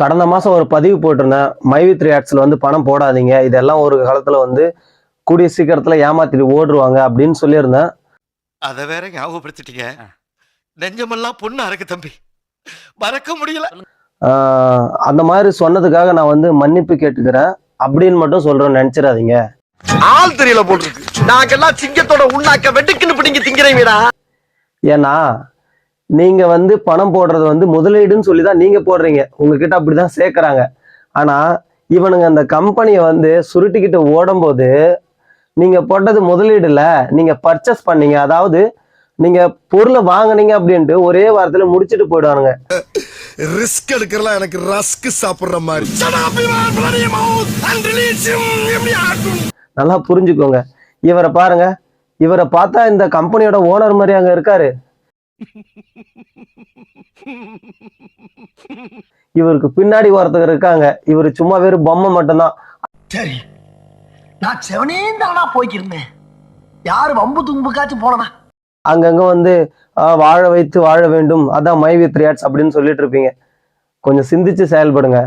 கடந்த மாதம் ஒரு பதிவு போட்டிருந்தேன். மைவி த்ரீ ஆட்ஸில் வந்து பணம் போடாதீங்க. இதெல்லாம் ஒரு காலத்தில் வந்து கூடிய சீக்கிரத்தில் ஏமாத்திட்டு ஓடுருவாங்க அப்படின்னு சொல்லியிருந்தேன். அத வேற ஞாபகப்படுத்திட்டீங்க. நெஞ்சமெல்லாம் பொண்ணு அறக்கு தம்பி. மறக்க முடியல. அந்த மாதிரி சொன்னதுக்காக நான் வந்து மன்னிப்பு கேட்டுக்கிறேன். அப்படின்னு மட்டும் சொல்கிறேன் நினச்சிடாதீங்க. ஆள் தெரியல போல் இருக்கு. நாங்கெல்லாம் சிங்கத்தோட உண்ணாக்க வெட்டுக்குன்னு பிடிங்க திங்கிறீங்கடா ஏன்னா நீங்க வந்து பணம் போடுறது வந்து முதலீடுன்னு சொல்லி தான் நீங்க போடுறீங்க. உங்ககிட்ட அப்படிதான் சேர்க்கறாங்க. ஆனா இவனுங்க அந்த கம்பெனியை வந்து சுருட்டிக்கிட்டு ஓடும்போது நீங்க போட்டது முதலீடு இல்ல நீங்க பர்ச்சேஸ் பண்ணீங்க. அதாவது நீங்க பொருளை வாங்குனீங்க அப்படின்ட்டு ஒரே வாரத்துல முடிச்சிட்டு போயிடுவானுங்க. ரிஸ்க் எடுக்கிறலாம் எனக்கு ரஸ்க் சாப்பிடுற மாதிரி. நல்லா புரிஞ்சுக்கோங்க. இவரை பாருங்க. இவரை பார்த்தா இந்த கம்பெனியோட ஓனர் மாதிரி அங்க இருக்காரு. இவருக்கு பின்னாடி ஒருத்தர் இருக்காங்க. இவர் சும்மா வெறும் பொம்மை மட்டும்தான். சரி. நான் செவனே தானா போய்க்கிருந்தேன். யாரு வம்பு தும்புக்காச்சும் போனனா அங்கங்க வந்து வாழ வைத்து வாழ வேண்டும். அதான் மை வித் அப்படின்னு சொல்லிட்டு இருப்பீங்க. கொஞ்சம் சிந்திச்சு செயல்படுங்க.